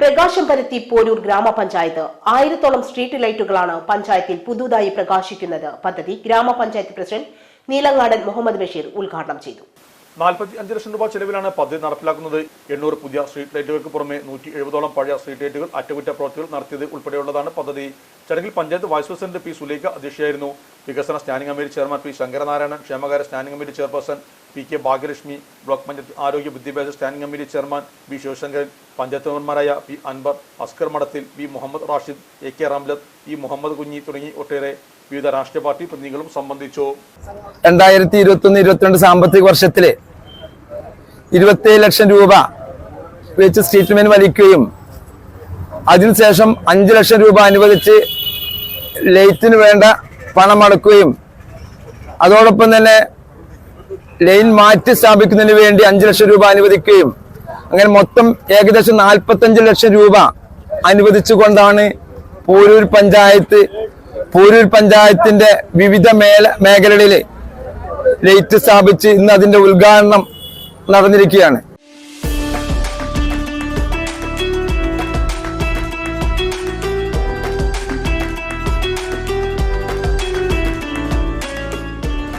പ്രകാശം പരത്തി പോരൂർ ഗ്രാമപഞ്ചായത്ത്. ആയിരത്തോളം സ്ട്രീറ്റ് ലൈറ്റുകളാണ് പഞ്ചായത്തിൽ പുതുതായി പ്രകാശിക്കുന്നത്. പദ്ധതി ഗ്രാമപഞ്ചായത്ത് പ്രസിഡന്റ് നീലങ്ങാടൻ മുഹമ്മദ് ബഷീർ ഉദ്ഘാടനം ചെയ്തു. നാൽപ്പത്തി അഞ്ച് ലക്ഷം രൂപ ചെലവിലാണ് പദ്ധതി നടപ്പിലാക്കുന്നത്. എണ്ണൂറ് പുതിയ സ്ട്രീറ്റ് ലൈറ്റുകൾക്ക് പുറമെ നൂറ്റി എഴുപതോളം പഴയ സ്ട്രീറ്റ് ലൈറ്റുകൾ അറ്റകുറ്റപ്രവൃത്തികൾ നടത്തിയത് ഉൾപ്പെടെയുള്ളതാണ് പദ്ധതി. ചടങ്ങിൽ panchayat vice president P Sulaikha അധ്യക്ഷയായിരുന്നു. വികസന standing committee chairman P Sankaranarayanan ക്ഷേമകാര standing committee chairperson P K Bhagyalakshmi block panchayat ആരോഗ്യ വിദ്യാഭ്യാസ standing committee chairman B Sivasankaran panchayat മെമ്പർമാരായ P Anbar Askar Madathil B Muhammad Rashid A K Ramlath E Muhammad Kunhi തുടങ്ങി ഒട്ടേറെ വിവിധ രാഷ്ട്രീയ party പ്രതിനിധികളും സംബന്ധിച്ചു. രണ്ടായിരത്തി ഇരുപത്തൊന്ന് ഇരുപത്തിരണ്ട് സാമ്പത്തിക വർഷത്തിലെ ഇരുപത്തേഴ് ലക്ഷം രൂപ വെച്ച് സ്റ്റേറ്റ്മെന്റ് വലിക്കുകയും അതിനുശേഷം അഞ്ച് ലക്ഷം രൂപ അനുവദിച്ച് ലൈറ്റിന് വേണ്ട പണമടക്കുകയും അതോടൊപ്പം തന്നെ ലൈൻ മാറ്റി സ്ഥാപിക്കുന്നതിന് വേണ്ടി അഞ്ച് ലക്ഷം രൂപ അനുവദിക്കുകയും അങ്ങനെ മൊത്തം ഏകദേശം നാൽപ്പത്തഞ്ച് ലക്ഷം രൂപ അനുവദിച്ചുകൊണ്ടാണ് പോരൂർ പഞ്ചായത്ത് പോരൂർ പഞ്ചായത്തിന്റെ വിവിധ മേല മേഖലകളിൽ ലൈറ്റ് സ്ഥാപിച്ച് ഇന്ന് അതിന്റെ ഉദ്ഘാടനം നടന്നിരിക്കുകയാണ്.